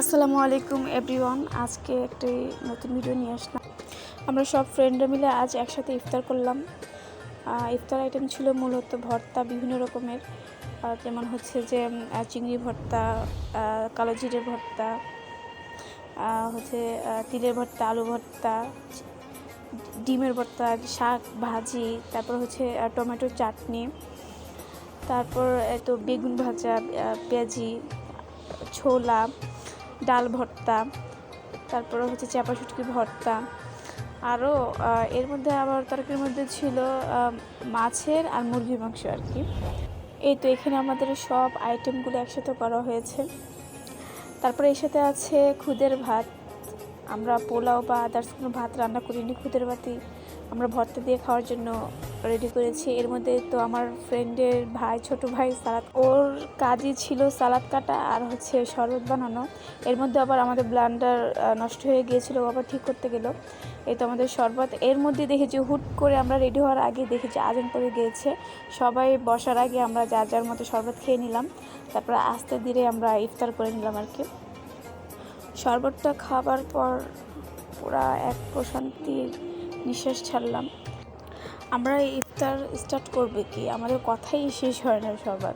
আসসালামু আলাইকুম এভরিওয়ান। আজকে একটি নতুন ভিডিও নিয়ে আসলাম। আমরা সব ফ্রেন্ডরা মিলে আজ একসাথে ইফতার করলাম। ইফতার আইটেম ছিল মূলত ভর্তা বিভিন্ন রকমের। যেমন হচ্ছে যে চিংড়ি ভর্তা কালো জিরের ভর্তা হচ্ছে তিলের ভর্তা আলু ভর্তা ডিমের ভর্তা শাক ভাজি তারপর হচ্ছে আহ, টমেটো চাটনি তারপর এত বেগুন ভাজা পেঁয়াজি ছোলা ডাল ভর্তা, তারপরে হচ্ছে চাপা শুটকি ভর্তা। আরও এর মধ্যে আবার তরকারির মধ্যে ছিল মাছের আর মুরগির মাংস আর কি। এই তো এখানে আমাদের সব আইটেমগুলো একসাথে করা হয়েছে। তারপরে এর সাথে আছে খুদের ভাত। আমরা পোলাও বা আদার্স কোনো ভাত রান্না করিনি খুদের বাতি আমরা ভর্তা দিয়ে খাওয়ার জন্য রেডি করেছি। এর মধ্যে তো আমার ফ্রেন্ডের ভাই, ছোট ভাই সালাদ। ওর কাজই ছিল সালাদ কাটা আর হচ্ছে শরবত বানানো। এর মধ্যে আবার আমাদের ব্লান্ডার নষ্ট হয়ে গিয়েছিল আবার ঠিক করতে গেল। এই তো আমাদের শরবত। এর মধ্যে দেখেছি হুট করে আমরা রেডি হওয়ার আগে দেখেছি আজান পড়ে গিয়েছে। সবাই বসার আগে আমরা যার যার মতো শরবত খেয়ে নিলাম। তারপরে আস্তে ধীরে আমরা ইফতার করে নিলাম আর কি। শরবতটা খাবার পর পুরা এক প্রশান্তির নিঃশ্বাস ছাড়লাম। আমরা ইফতার স্টার্ট করবে কি? আমাদের কথাই শেষ হয় না সবার।